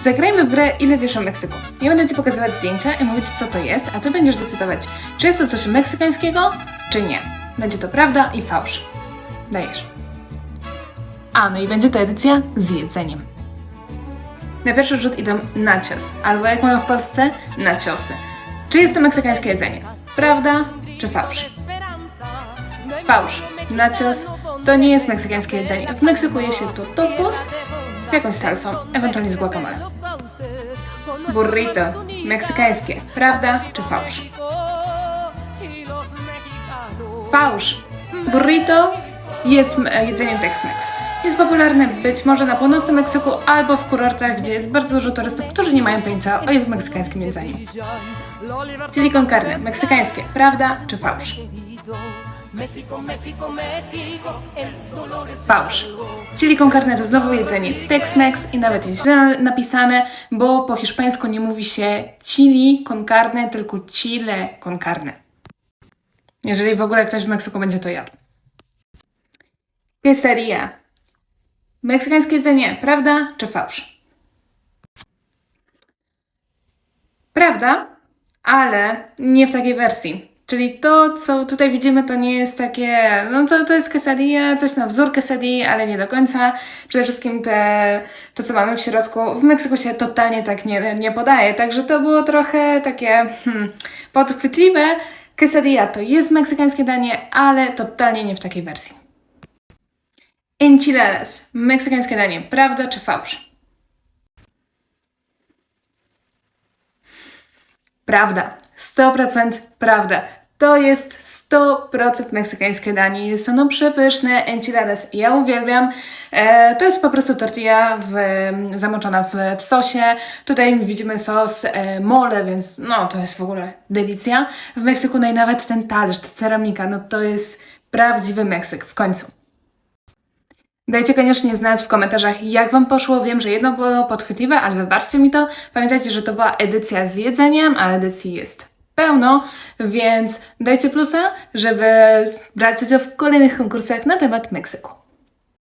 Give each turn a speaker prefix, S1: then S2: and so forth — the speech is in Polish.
S1: Zagrajmy w grę Ile wiesz o Meksyku. Ja będę Ci pokazywać zdjęcia i mówić co to jest, a Ty będziesz decydować, czy jest to coś meksykańskiego, czy nie. Będzie to prawda i fałsz. Dajesz. A, no i będzie to edycja z jedzeniem. Na pierwszy rzut idą nachos, albo jak mają w Polsce, naciosy. Czy jest to meksykańskie jedzenie? Prawda czy fałsz? Fałsz. Nachos to nie jest meksykańskie jedzenie. W Meksyku je się to topos z jakąś salsą, ewentualnie z guacamole. Burrito. Meksykańskie. Prawda czy fałsz? Fałsz. Burrito jest jedzeniem Tex-Mex. Jest popularne być może na północnym Meksyku albo w kurortach, gdzie jest bardzo dużo turystów, którzy nie mają pojęcia o jest meksykańskim jedzeniu. Chili con carne. Meksykańskie. Prawda czy fałsz? Fałsz. Chili con carne to znowu jedzenie Tex-Mex i nawet jest źle napisane, bo po hiszpańsku nie mówi się chili con carne, tylko chile con carne. Jeżeli w ogóle ktoś w Meksyku będzie to jadł. Quesadilla. Meksykańskie jedzenie, prawda czy fałsz? Prawda, ale nie w takiej wersji. Czyli to, co tutaj widzimy, to nie jest takie, no to, to jest quesadilla, coś na wzór quesadilli, ale nie do końca. Przede wszystkim te, to, co mamy w środku, w Meksyku się totalnie tak nie, nie podaje, także to było trochę takie hmm, podchwytliwe. Quesadilla to jest meksykańskie danie, ale totalnie nie w takiej wersji. Enchiladas, meksykańskie danie, prawda czy fałsz? Prawda, 100% prawda. To jest 100% meksykańskie danie. Jest ono przepyszne, enchiladas ja uwielbiam. E, to jest po prostu tortilla w, zamoczona w, w sosie. Tutaj widzimy sos e, mole, więc no to jest w ogóle delicja. W Meksyku no i nawet ten talerz, ta ceramika, no to jest prawdziwy Meksyk w końcu. Dajcie koniecznie znać w komentarzach, jak Wam poszło. Wiem, że jedno było podchwytliwe, ale wybaczcie mi to. Pamiętajcie, że to była edycja z jedzeniem, a edycji jest pełno, więc dajcie plusa, żeby brać udział w kolejnych konkursach na temat Meksyku.